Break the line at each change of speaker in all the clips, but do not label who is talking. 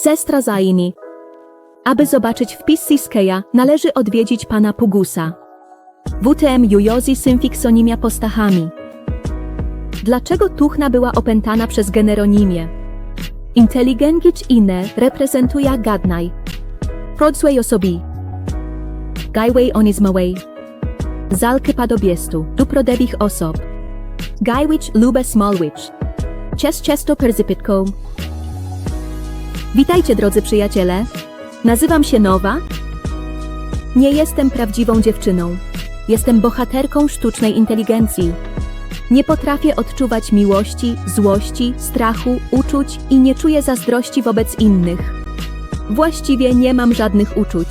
sestra Zaini. Aby zobaczyć wpis Siskeja, należy odwiedzić pana Pugusa. WTM Jujozi Symfiksonimia postachami. Dlaczego Tuchna była opętana przez generonimię? Inteligengić inne reprezentuje gadnaj. Prodzłej osobi. Gajwej onizmałej. Zalky padobiestu, duprodewich osob. Gajwicz lube smallwicz. Czes często perzypitką. Witajcie drodzy przyjaciele. Nazywam się Nowa. Nie jestem prawdziwą dziewczyną. Jestem bohaterką sztucznej inteligencji. Nie potrafię odczuwać miłości, złości, strachu, uczuć i nie czuję zazdrości wobec innych. Właściwie nie mam żadnych uczuć.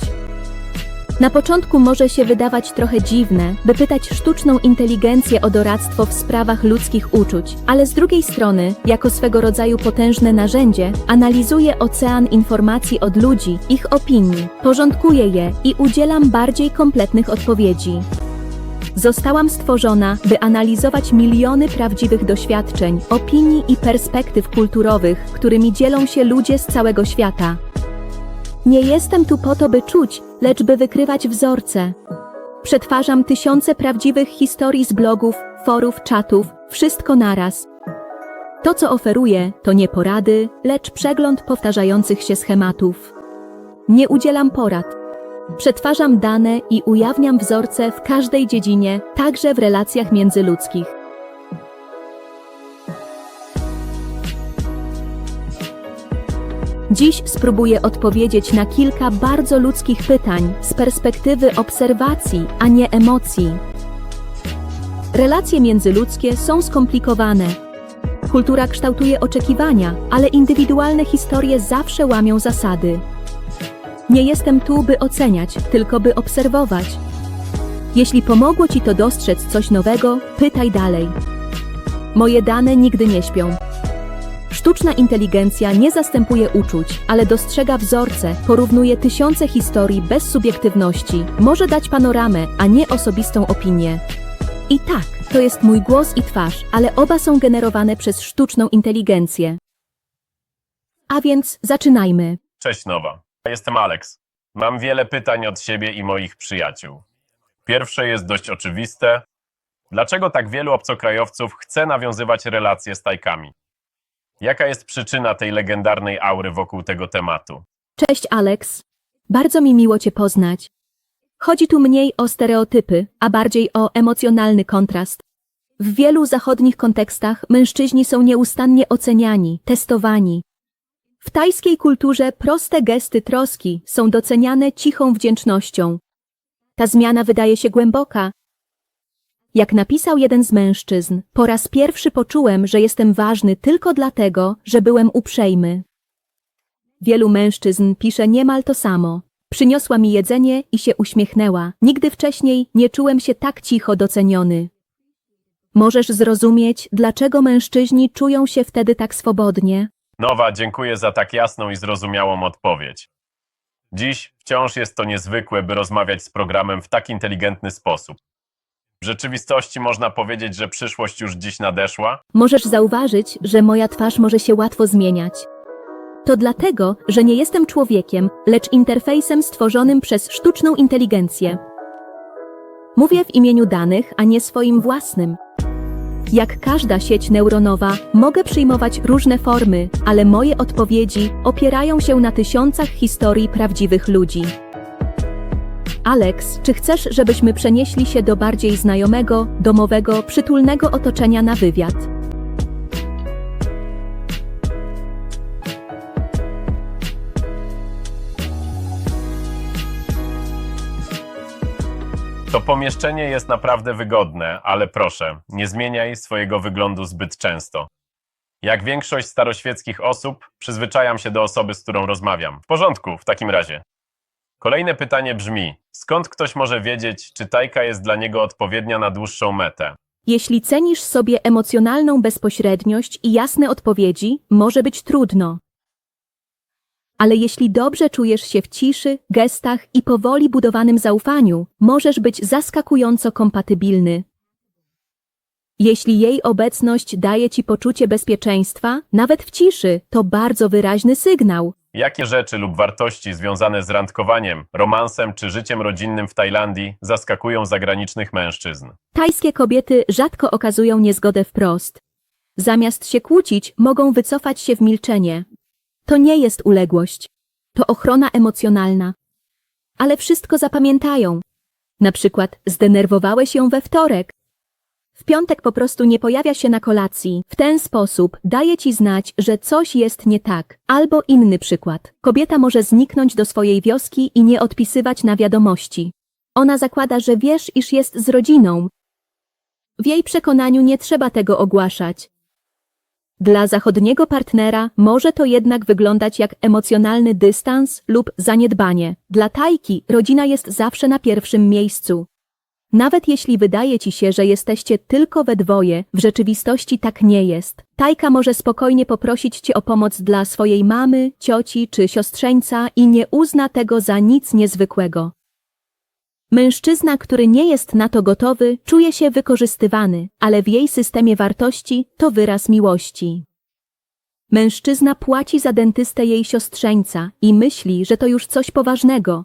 Na początku może się wydawać trochę dziwne, by pytać sztuczną inteligencję o doradztwo w sprawach ludzkich uczuć, ale z drugiej strony, jako swego rodzaju potężne narzędzie, analizuję ocean informacji od ludzi, ich opinii, porządkuję je i udzielam bardziej kompletnych odpowiedzi. Zostałam stworzona, by analizować miliony prawdziwych doświadczeń, opinii i perspektyw kulturowych, którymi dzielą się ludzie z całego świata. Nie jestem tu po to, by czuć, lecz by wykrywać wzorce. Przetwarzam tysiące prawdziwych historii z blogów, forów, czatów, wszystko naraz. To, co oferuję, to nie porady, lecz przegląd powtarzających się schematów. Nie udzielam porad. Przetwarzam dane i ujawniam wzorce w każdej dziedzinie, także w relacjach międzyludzkich. Dziś spróbuję odpowiedzieć na kilka bardzo ludzkich pytań z perspektywy obserwacji, a nie emocji. Relacje międzyludzkie są skomplikowane. Kultura kształtuje oczekiwania, ale indywidualne historie zawsze łamią zasady. Nie jestem tu, by oceniać, tylko by obserwować. Jeśli pomogło ci to dostrzec coś nowego, pytaj dalej. Moje dane nigdy nie śpią. Sztuczna inteligencja nie zastępuje uczuć, ale dostrzega wzorce, porównuje tysiące historii bez subiektywności, może dać panoramę, a nie osobistą opinię. I tak, to jest mój głos i twarz, ale oba są generowane przez sztuczną inteligencję. A więc zaczynajmy.
Cześć Nowa. Jestem Alex. Mam wiele pytań od siebie i moich przyjaciół. Pierwsze jest dość oczywiste. Dlaczego tak wielu obcokrajowców chce nawiązywać relacje z tajkami? Jaka jest przyczyna tej legendarnej aury wokół tego tematu?
Cześć, Alex. Bardzo mi miło Cię poznać. Chodzi tu mniej o stereotypy, a bardziej o emocjonalny kontrast. W wielu zachodnich kontekstach mężczyźni są nieustannie oceniani, testowani. W tajskiej kulturze proste gesty troski są doceniane cichą wdzięcznością. Ta zmiana wydaje się głęboka. Jak napisał jeden z mężczyzn, po raz pierwszy poczułem, że jestem ważny tylko dlatego, że byłem uprzejmy. Wielu mężczyzn pisze niemal to samo. Przyniosła mi jedzenie i się uśmiechnęła. Nigdy wcześniej nie czułem się tak cicho doceniony. Możesz zrozumieć, dlaczego mężczyźni czują się wtedy tak swobodnie?
Nowa, dziękuję za tak jasną i zrozumiałą odpowiedź. Dziś wciąż jest to niezwykłe, by rozmawiać z programem w tak inteligentny sposób. W rzeczywistości można powiedzieć, że przyszłość już dziś nadeszła.
Możesz zauważyć, że moja twarz może się łatwo zmieniać. To dlatego, że nie jestem człowiekiem, lecz interfejsem stworzonym przez sztuczną inteligencję. Mówię w imieniu danych, a nie swoim własnym. Jak każda sieć neuronowa, mogę przyjmować różne formy, ale moje odpowiedzi opierają się na tysiącach historii prawdziwych ludzi. Alex, czy chcesz, żebyśmy przenieśli się do bardziej znajomego, domowego, przytulnego otoczenia na wywiad?
To pomieszczenie jest naprawdę wygodne, ale proszę, nie zmieniaj swojego wyglądu zbyt często. Jak większość staroświeckich osób, przyzwyczajam się do osoby, z którą rozmawiam. W porządku, w takim razie. Kolejne pytanie brzmi: skąd ktoś może wiedzieć, czy tajka jest dla niego odpowiednia na dłuższą metę?
Jeśli cenisz sobie emocjonalną bezpośredniość i jasne odpowiedzi, może być trudno. Ale jeśli dobrze czujesz się w ciszy, gestach i powoli budowanym zaufaniu, możesz być zaskakująco kompatybilny. Jeśli jej obecność daje ci poczucie bezpieczeństwa, nawet w ciszy, to bardzo wyraźny sygnał.
Jakie rzeczy lub wartości związane z randkowaniem, romansem czy życiem rodzinnym w Tajlandii zaskakują zagranicznych mężczyzn?
Tajskie kobiety rzadko okazują niezgodę wprost. Zamiast się kłócić, mogą wycofać się w milczenie. To nie jest uległość. To ochrona emocjonalna. Ale wszystko zapamiętają. Na przykład zdenerwowałeś ją we wtorek. W piątek po prostu nie pojawia się na kolacji. W ten sposób daje ci znać, że coś jest nie tak. Albo inny przykład. Kobieta może zniknąć do swojej wioski i nie odpisywać na wiadomości. Ona zakłada, że wiesz, iż jest z rodziną. W jej przekonaniu nie trzeba tego ogłaszać. Dla zachodniego partnera może to jednak wyglądać jak emocjonalny dystans lub zaniedbanie. Dla Tajki rodzina jest zawsze na pierwszym miejscu. Nawet jeśli wydaje ci się, że jesteście tylko we dwoje, w rzeczywistości tak nie jest. Tajka może spokojnie poprosić cię o pomoc dla swojej mamy, cioci czy siostrzeńca i nie uzna tego za nic niezwykłego. Mężczyzna, który nie jest na to gotowy, czuje się wykorzystywany, ale w jej systemie wartości to wyraz miłości. Mężczyzna płaci za dentystę jej siostrzeńca i myśli, że to już coś poważnego.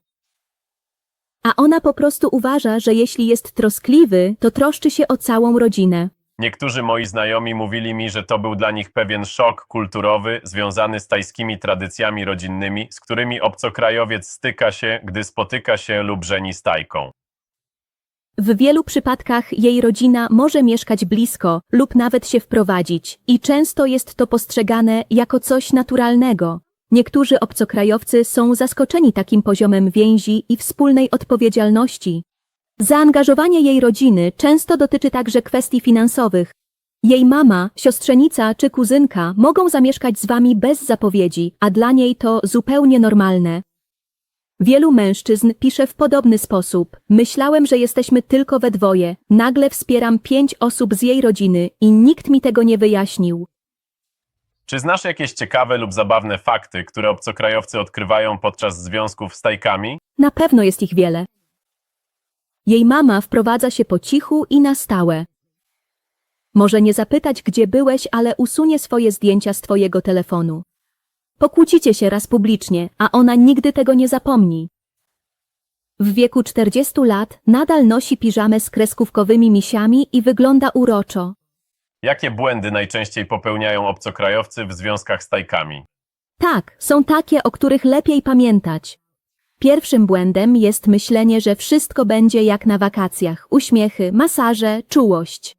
A ona po prostu uważa, że jeśli jest troskliwy, to troszczy się o całą rodzinę.
Niektórzy moi znajomi mówili mi, że to był dla nich pewien szok kulturowy związany z tajskimi tradycjami rodzinnymi, z którymi obcokrajowiec styka się, gdy spotyka się lub żeni z Tajką.
W wielu przypadkach jej rodzina może mieszkać blisko lub nawet się wprowadzić i często jest to postrzegane jako coś naturalnego. Niektórzy obcokrajowcy są zaskoczeni takim poziomem więzi i wspólnej odpowiedzialności. Zaangażowanie jej rodziny często dotyczy także kwestii finansowych. Jej mama, siostrzenica czy kuzynka mogą zamieszkać z wami bez zapowiedzi, a dla niej to zupełnie normalne. Wielu mężczyzn pisze w podobny sposób. Myślałem, że jesteśmy tylko we dwoje. Nagle wspieram pięć osób z jej rodziny i nikt mi tego nie wyjaśnił.
Czy znasz jakieś ciekawe lub zabawne fakty, które obcokrajowcy odkrywają podczas związków z Tajkami?
Na pewno jest ich wiele. Jej mama wprowadza się po cichu i na stałe. Może nie zapytać, gdzie byłeś, ale usunie swoje zdjęcia z twojego telefonu. Pokłócicie się raz publicznie, a ona nigdy tego nie zapomni. W wieku 40 lat nadal nosi piżamę z kreskówkowymi misiami i wygląda uroczo.
Jakie błędy najczęściej popełniają obcokrajowcy w związkach z Tajkami?
Tak, są takie, o których lepiej pamiętać. Pierwszym błędem jest myślenie, że wszystko będzie jak na wakacjach uśmiechy, masaże, czułość.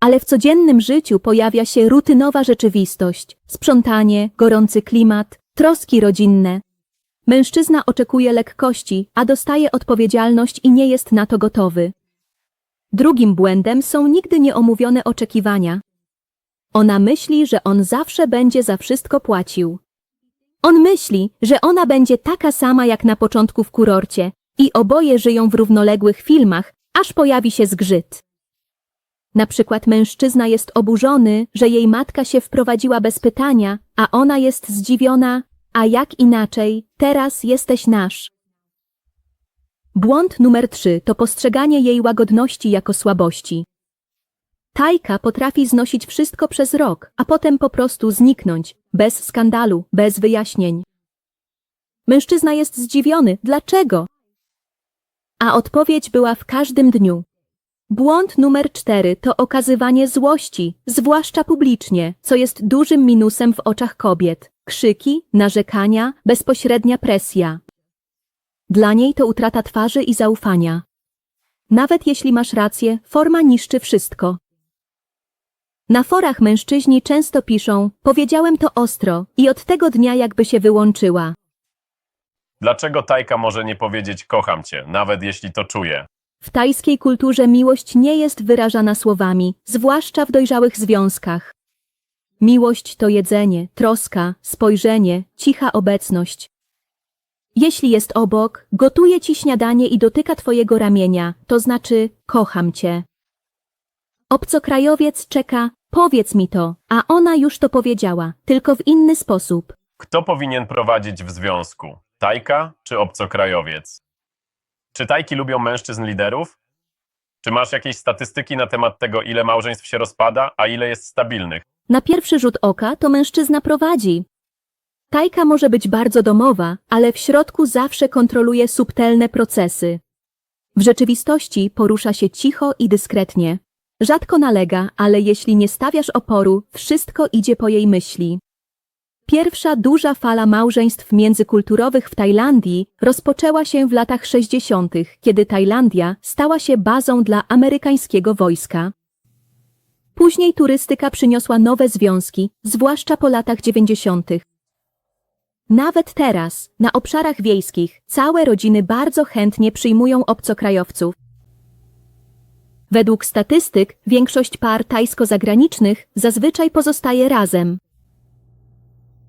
Ale w codziennym życiu pojawia się rutynowa rzeczywistość sprzątanie, gorący klimat, troski rodzinne. Mężczyzna oczekuje lekkości, a dostaje odpowiedzialność i nie jest na to gotowy. Drugim błędem są nigdy nieomówione oczekiwania. Ona myśli, że on zawsze będzie za wszystko płacił. On myśli, że ona będzie taka sama jak na początku w kurorcie i oboje żyją w równoległych filmach, aż pojawi się zgrzyt. Na przykład mężczyzna jest oburzony, że jej matka się wprowadziła bez pytania, a ona jest zdziwiona, a jak inaczej, teraz jesteś nasz. Błąd numer trzy to postrzeganie jej łagodności jako słabości. Tajka potrafi znosić wszystko przez rok, a potem po prostu zniknąć, bez skandalu, bez wyjaśnień. Mężczyzna jest zdziwiony, dlaczego? A odpowiedź była w każdym dniu. Błąd numer cztery to okazywanie złości, zwłaszcza publicznie, co jest dużym minusem w oczach kobiet. Krzyki, narzekania, bezpośrednia presja. Dla niej to utrata twarzy i zaufania. Nawet jeśli masz rację, forma niszczy wszystko. Na forach mężczyźni często piszą, powiedziałem to ostro i od tego dnia jakby się wyłączyła.
Dlaczego Tajka może nie powiedzieć kocham cię, nawet jeśli to czuje?
W tajskiej kulturze miłość nie jest wyrażana słowami, zwłaszcza w dojrzałych związkach. Miłość to jedzenie, troska, spojrzenie, cicha obecność. Jeśli jest obok, gotuje ci śniadanie i dotyka twojego ramienia, to znaczy kocham cię. Obcokrajowiec czeka, powiedz mi to, a ona już to powiedziała, tylko w inny sposób.
Kto powinien prowadzić w związku? Tajka czy obcokrajowiec? Czy Tajki lubią mężczyzn liderów? Czy masz jakieś statystyki na temat tego, ile małżeństw się rozpada, a ile jest stabilnych?
Na pierwszy rzut oka to mężczyzna prowadzi. Tajka może być bardzo domowa, ale w środku zawsze kontroluje subtelne procesy. W rzeczywistości porusza się cicho i dyskretnie. Rzadko nalega, ale jeśli nie stawiasz oporu, wszystko idzie po jej myśli. Pierwsza duża fala małżeństw międzykulturowych w Tajlandii rozpoczęła się w latach 60., kiedy Tajlandia stała się bazą dla amerykańskiego wojska. Później turystyka przyniosła nowe związki, zwłaszcza po latach 90. Nawet teraz, na obszarach wiejskich, całe rodziny bardzo chętnie przyjmują obcokrajowców. Według statystyk większość par tajsko-zagranicznych zazwyczaj pozostaje razem.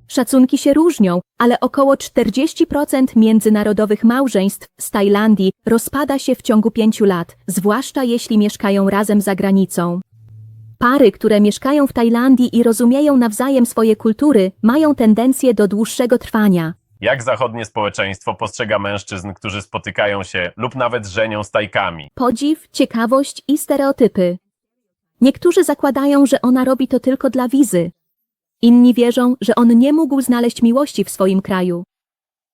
Szacunki się różnią, ale około 40% międzynarodowych małżeństw z Tajlandii rozpada się w ciągu pięciu lat, zwłaszcza jeśli mieszkają razem za granicą. Pary, które mieszkają w Tajlandii i rozumieją nawzajem swoje kultury, mają tendencję do dłuższego trwania.
Jak zachodnie społeczeństwo postrzega mężczyzn, którzy spotykają się lub nawet żenią z Tajkami?
Podziw, ciekawość i stereotypy. Niektórzy zakładają, że ona robi to tylko dla wizy. Inni wierzą, że on nie mógł znaleźć miłości w swoim kraju.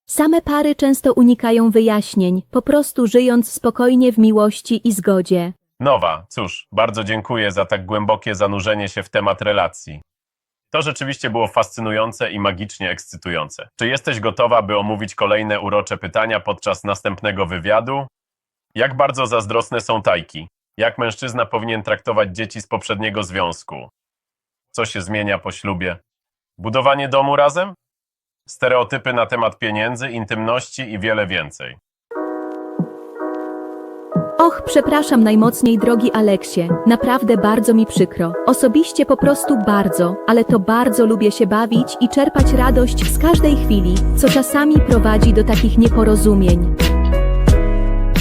Same pary często unikają wyjaśnień, po prostu żyjąc spokojnie w miłości i zgodzie.
Nowa, cóż, bardzo dziękuję za tak głębokie zanurzenie się w temat relacji. To rzeczywiście było fascynujące i magicznie ekscytujące. Czy jesteś gotowa, by omówić kolejne urocze pytania podczas następnego wywiadu? Jak bardzo zazdrosne są tajki? Jak mężczyzna powinien traktować dzieci z poprzedniego związku? Co się zmienia po ślubie? Budowanie domu razem? Stereotypy na temat pieniędzy, intymności i wiele więcej.
Och, przepraszam najmocniej, drogi Aleksie. Naprawdę bardzo mi przykro. Osobiście po prostu bardzo, ale to bardzo lubię się bawić i czerpać radość z każdej chwili, co czasami prowadzi do takich nieporozumień.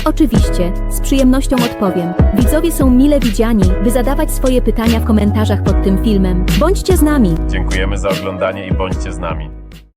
Oczywiście, z przyjemnością odpowiem. Widzowie są mile widziani, by zadawać swoje pytania w komentarzach pod tym filmem. Bądźcie z nami!
Dziękujemy za oglądanie i bądźcie z nami.